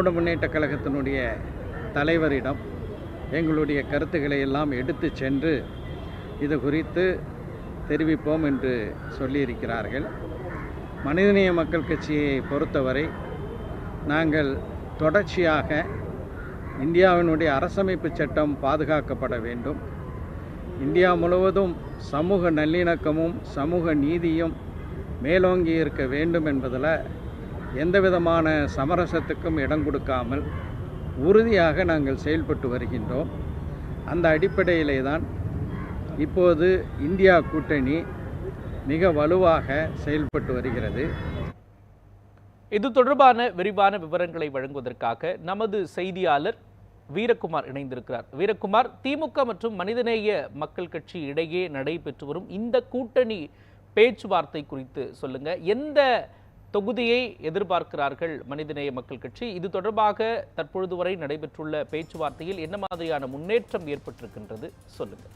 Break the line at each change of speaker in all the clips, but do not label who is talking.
திராவிட முன்னேற்ற கழகத்தினுடைய தலைவரிடம் எங்களுடைய கருத்துக்களை எல்லாம் எடுத்து சென்று இது குறித்து தெரிவிப்போம் என்று சொல்லியிருக்கிறார்கள். மனிதநேய மக்கள் கட்சியை பொறுத்தவரை நாங்கள் தொடர்ச்சியாக இந்தியாவினுடைய அரசமைப்பு சட்டம் பாதுகாக்கப்பட வேண்டும். இந்தியா முழுவதும் சமூக நல்லிணக்கமும் சமூக நீதியும் மேலோங்கி இருக்க வேண்டும் என்பதில் எந்த விதமான சமரசத்துக்கும் இடம் கொடுக்காமல் உறுதியாக நாங்கள் செயல்பட்டு வருகின்றோம். அந்த அடிப்படையிலே தான் இப்போது இந்தியா கூட்டணி மிக வலுவாக செயல்பட்டு வருகிறது.
இது தொடர்பான விரிவான விவரங்களை வழங்குவதற்காக நமது செய்தியாளர் வீரகுமார் இணைந்திருக்கிறார். வீரகுமார் திமுக மற்றும் மனிதநேய மக்கள் கட்சி இடையே நடைபெற்று வரும் இந்த கூட்டணி பேச்சுவார்த்தை குறித்து சொல்லுங்க. எந்த தொகுதியை எதிர்பார்க்கிறார்கள் மனிதநேய மக்கள் கட்சி. இது தொடர்பாக தற்பொழுது வரை நடைபெற்றுள்ள பேச்சுவார்த்தையில் என்ன மாதிரியான முன்னேற்றம் ஏற்பட்டிருக்கின்றது சொல்லுங்க.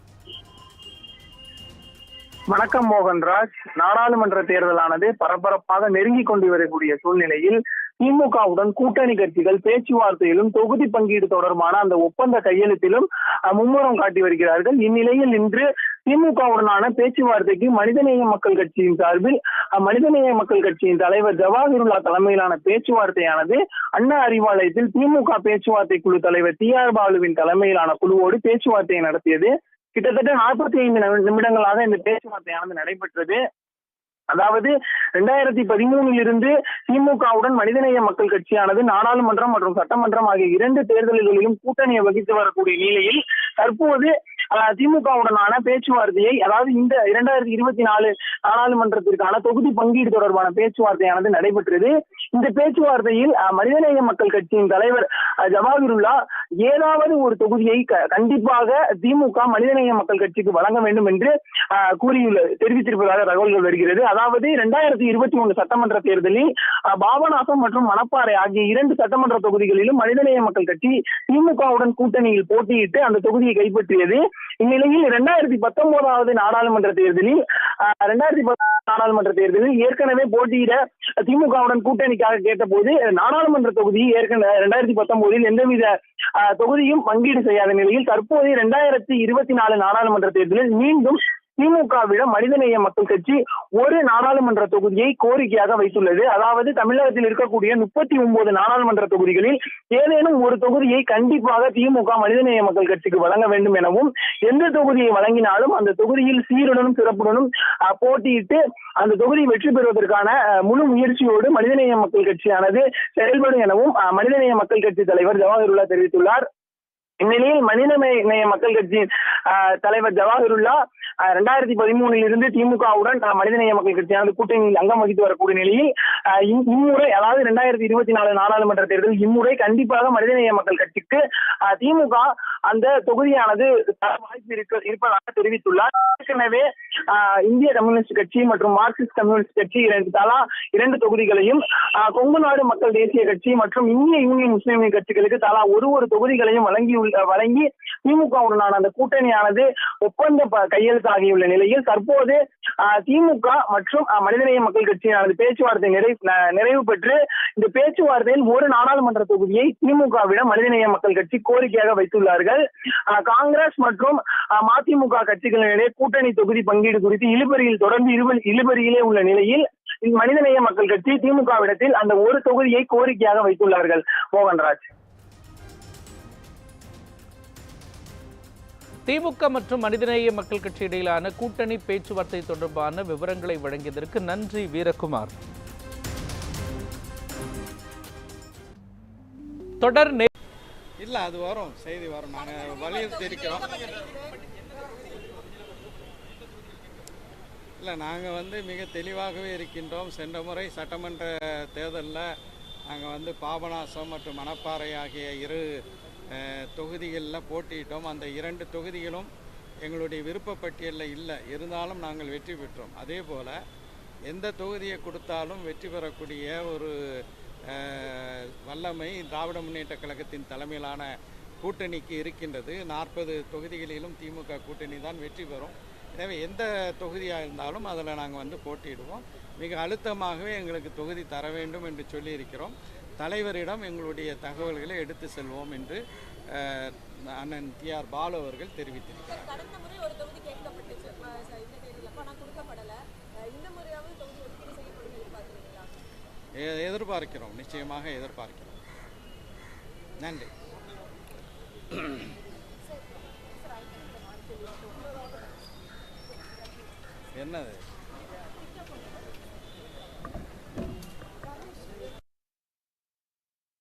வணக்கம் மோகன்ராஜ். நாடாளுமன்ற தேர்தலானது பரபரப்பாக நெருங்கி கொண்டு வரக்கூடிய சூழ்நிலையில் திமுகவுடன் கூட்டணி கட்சிகள் பேச்சுவார்த்தையிலும் தொகுதி பங்கீடு தொடர்பான அந்த ஒப்பந்த கையெழுத்திலும் மும்முரம் காட்டி வருகிறார்கள். இந்நிலையில் இன்று திமுகவுடனான பேச்சுவார்த்தைக்கு மனிதநேய மக்கள் கட்சியின் சார்பில் மனிதநேய மக்கள் கட்சியின் தலைவர் ஜவாஹிருல்லா தலைமையிலான பேச்சுவார்த்தையானது அண்ணா அறிவாலயத்தில் திமுக பேச்சுவார்த்தை குழு தலைவர் டி ஆர் பாலுவின் தலைமையிலான குழுவோடு பேச்சுவார்த்தையை நடத்தியது. கிட்டத்தட்ட நாற்பத்தி ஐந்து நிமிடங்களாக இந்த பேச்சுவார்த்தையானது நடைபெற்றது. அதாவது ரெண்டாயிரத்தி பதிமூணில் இருந்து திமுகவுடன் மனிதநேய மக்கள் கட்சியானது நாடாளுமன்றம் மற்றும் சட்டமன்றம் ஆகிய இரண்டு தேர்தல்களிலும் கூட்டணியை வகித்து வரக்கூடிய நிலையில் தற்போது திமுகவுடனான பேச்சுவார்த்தையை அதாவது இந்த இரண்டாயிரத்தி இருபத்தி நாலு நாடாளுமன்றத்திற்கான தொகுதி பங்கீடு தொடர்பான பேச்சுவார்த்தையானது நடைபெற்றது. இந்த பேச்சுவார்த்தையில் மனிதநேய மக்கள் கட்சியின் தலைவர் ஜவாஹிருல்லா ஏதாவது ஒரு தொகுதியை க- கண்டிப்பாக திமுக மனிதநேய மக்கள் கட்சிக்கு வழங்க வேண்டும் என்று கூறியுள்ள தெரிவித்திருப்பதாக தகவல்கள் வருகிறது. அதாவது இரண்டாயிரத்தி இருபத்தி மூணு சட்டமன்ற தேர்தலில் பாபநாசம் மற்றும் மணப்பாறை ஆகிய இரண்டு சட்டமன்ற தொகுதிகளிலும் மனிதநேய மக்கள் கட்சி திமுகவுடன் கூட்டணியில் போட்டியிட்டு அந்த தொகுதியை கைப்பற்றியது. இந்நிலையில் இரண்டாயிரத்தி பத்தொன்பதாவது நாடாளுமன்ற தேர்தலில் இரண்டாயிரத்தி பத்தொன்பது நாடாளுமன்ற தேர்தலில் ஏற்கனவே போட்டியிட திமுகவுடன் கூட்டணிக்காக கேட்டபோது நாடாளுமன்ற தொகுதி ஏற்கனவே இரண்டாயிரத்தி பத்தொன்பதில் எந்தவித தொகுதியும் பங்கீடு செய்யாத நிலையில் தற்போது இரண்டாயிரத்தி இருபத்தி நாலு நாடாளுமன்ற தேர்தலில் மீண்டும் திமுகவிடம் மனிதநேய மக்கள் கட்சி ஒரு நாடாளுமன்ற தொகுதியை கோரிக்கையாக வைத்துள்ளது. அதாவது தமிழகத்தில் இருக்கக்கூடிய முப்பத்தி ஒன்பது நாடாளுமன்ற தொகுதிகளில் ஏதேனும் ஒரு தொகுதியை கண்டிப்பாக திமுக மனிதநேய மக்கள் கட்சிக்கு வழங்க வேண்டும் எனவும் எந்த தொகுதியை வழங்கினாலும் அந்த தொகுதியில் சீருடனும் சிறப்புடனும் அஹ், போட்டியிட்டு அந்த தொகுதி வெற்றி பெறுவதற்கான முழு முயற்சியோடு மனிதநேய மக்கள் கட்சியானது செயல்படும் எனவும் மனிதநேய மக்கள் கட்சி தலைவர் ஜவஹர்லா தெரிவித்துள்ளார். இந்நிலையில் மனிதநேய நேய மக்கள் கட்சியின் தலைவர் ஜவாஹிருல்லா ரெண்டாயிரத்தி பதிமூணில் இருந்து திமுகவுடன் மனிதநேய மக்கள் கட்சியானது கூட்டணியில் அங்கம் வகித்து வரக்கூடிய நிலையில் இம்முறை அதாவது ரெண்டாயிரத்தி இருபத்தி நாலு நாடாளுமன்ற தேர்தல் இம்முறை கண்டிப்பாக மனிதநேய மக்கள் கட்சிக்கு திமுக அந்த தொகுதியானது வாய்ப்பு இருக்க இருப்பதாக தெரிவித்துள்ளார். ஏற்கனவே இந்திய கம்யூனிஸ்ட் கட்சி மற்றும் மார்க்சிஸ்ட் கம்யூனிஸ்ட் கட்சி இரண்டு தலா இரண்டு தொகுதிகளையும் கொங்கு நாடு மக்கள் தேசிய கட்சி மற்றும் இந்திய யூனியன் முஸ்லீம் கட்சிகளுக்கு தலா ஒரு ஒரு தொகுதிகளையும் வழங்கி வழங்கி திமுகவுடனான அந்த கூட்டணியானது ஒப்பந்த கையெழுத்தாகியுள்ள நிலையில் தற்போது ஆஹ், திமுக மற்றும் ஆஹ், மனிதநேய மக்கள் கட்சியானது பேச்சுவார்த்தை நிறைவு நிறைவு பெற்று இந்த பேச்சுவார்த்தையில் ஒரு நாடாளுமன்ற தொகுதியை திமுகவிடம் மனிதநேய மக்கள் கட்சி கோரிக்கையாக வைத்துள்ளார்கள். ஆஹ், காங்கிரஸ் மற்றும் மதிமுக கட்சிகளிடையே கூட்டணி தொகுதி பங்கீடு குறித்து இழுபறியில் தொடர்ந்து இழுபறியிலே உள்ள நிலையில் மனிதநேய மக்கள் கட்சி திமுகவிடத்தில் அந்த ஒரு தொகுதியை கோரிக்கையாக வைத்துள்ளார்கள். மோகன்ராஜ்.
திமுக மற்றும் மனிதநேய மக்கள் கட்சி இடையிலான கூட்டணி பேச்சுவார்த்தை தொடர்பான விவரங்களை வழங்கியதற்கு நன்றி வீரகுமார். தொடர்
இல்லை அது வரும். செய்தி வரும். நாங்கள் வலியுறுத்திருக்கிறோம் இல்லை நாங்கள் வந்து மிக தெளிவாகவே இருக்கின்றோம். சென்ற முறை சட்டமன்ற தேர்தலில் நாங்கள் வந்து பாபநாசம் மற்றும் மணப்பாறை ஆகிய இரு தொகுதிகளில் போட்டியிட்டோம். அந்த இரண்டு தொகுதிகளும் எங்களுடைய விருப்பப்பட்டியலில் இல்லை. இருந்தாலும் நாங்கள் வெற்றி பெற்றோம். அதே போல் எந்த தொகுதியை கொடுத்தாலும் வெற்றி பெறக்கூடிய ஒரு வல்லமை திராவிட முன்னேற்ற கழகத்தின் தலைமையிலான கூட்டணிக்கு இருக்கின்றது. நாற்பது தொகுதிகளிலும் திமுக கூட்டணி தான் வெற்றி பெறும். எனவே எந்த தொகுதியாக இருந்தாலும் அதில் நாங்கள் வந்து போட்டியிடுவோம். மிக அழுத்தமாகவே எங்களுக்கு தொகுதி தர வேண்டும் என்று சொல்லியிருக்கிறோம். தலைவரிடம் எங்களுடைய தகவல்களை எடுத்து செல்வோம் என்று அண்ணன் டி ஆர் பாலு அவர்கள் தெரிவித்திருக்கிறார். எதிர்பார்க்கிறோம். நிச்சயமாக எதிர்பார்க்கிறோம். நன்றி. என்னது?